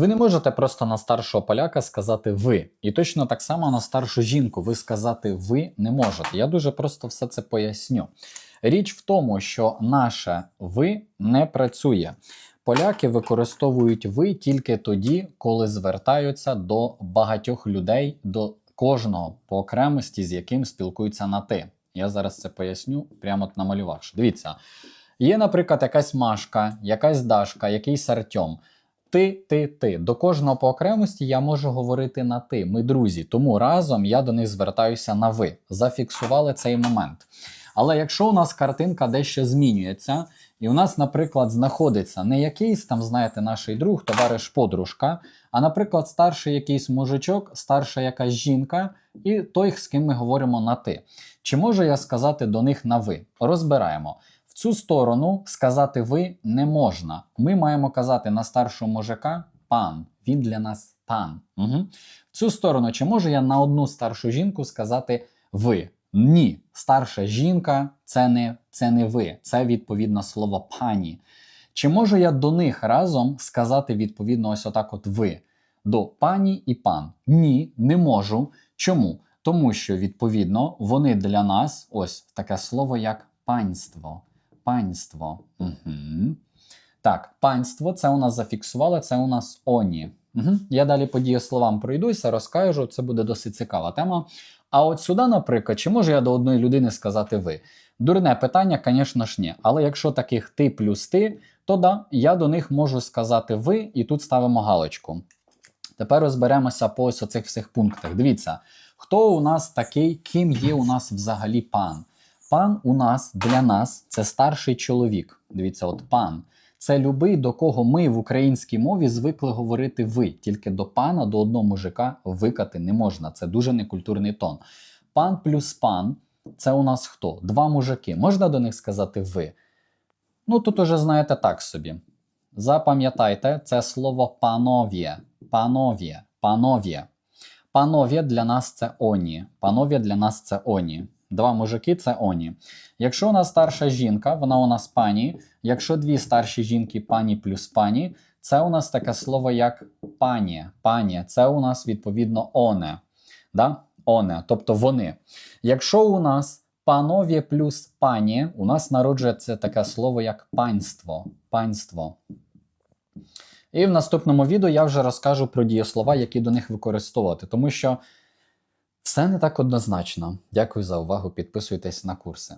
Ви не можете просто на старшого поляка сказати ви. І точно так само на старшу жінку ви сказати ви не можете. Я дуже просто все це поясню. Річ в тому, що наше ви не працює. Поляки використовують ви тільки тоді, коли звертаються до багатьох людей, до кожного по окремості, з яким спілкуються на ти. Я зараз це поясню, прямо намалювавши. Дивіться, є, наприклад, якась Машка, якась Дашка, якийсь Артем. Ти, ти, ти. До кожного по окремості я можу говорити на ти. Ми друзі, тому разом я до них звертаюся на ви. Зафіксували цей момент. Але якщо у нас картинка дещо змінюється, і у нас, наприклад, знаходиться не якийсь там, знаєте, наш друг, товариш, подружка, а, наприклад, старший якийсь мужичок, старша якась жінка, і той, з ким ми говоримо на ти. Чи можу я сказати до них на ви? Розбираємо. Цю сторону сказати ви не можна. Ми маємо казати на старшого мужика пан. Він для нас пан. Угу. Цю сторону, чи можу я на одну старшу жінку сказати ви? Ні. Старша жінка це не, це не ви, це відповідно слово пані. Чи можу я до них разом сказати відповідно ось отак от ви? До пані і пан? Ні, не можу. Чому? Тому що, відповідно, вони для нас ось таке слово як панство. Панство. Угу. Так, панство це у нас зафіксували, це у нас оні. Угу. Я далі по дієсловам пройдуся, розкажу, це буде досить цікава тема. А от сюди, наприклад, чи можу я до одної людини сказати ви? Дурне питання, звісно ж, ні. Але якщо таких ти плюс ти, то да, я до них можу сказати ви, і тут ставимо галочку. Тепер розберемося по ось оцих всіх пунктах. Дивіться, хто у нас такий, ким є у нас взагалі пан? Пан у нас для нас це старший чоловік. Дивіться, от пан. Це любий, до кого ми в українській мові звикли говорити ви. Тільки до пана, до одного мужика викати не можна. Це дуже некультурний тон. Пан плюс пан це у нас хто? Два мужики. Можна до них сказати ви? Ну тут уже знаєте так собі. Запам'ятайте, це слово пановє. Пановє. Пановє. Пановє для нас це оні. Пановє для нас це оні. Два мужики це оні. Якщо у нас старша жінка, вона у нас пані. Якщо дві старші жінки пані плюс пані, це у нас таке слово як пані. Пані, це у нас відповідно оне. Да? Оне, тобто вони. Якщо у нас пановє плюс пані, у нас народжується таке слово як панство. Панство. І в наступному відео я вже розкажу про дієслова, які до них використовувати, тому що все не так однозначно. Дякую за увагу. Підписуйтесь на курси.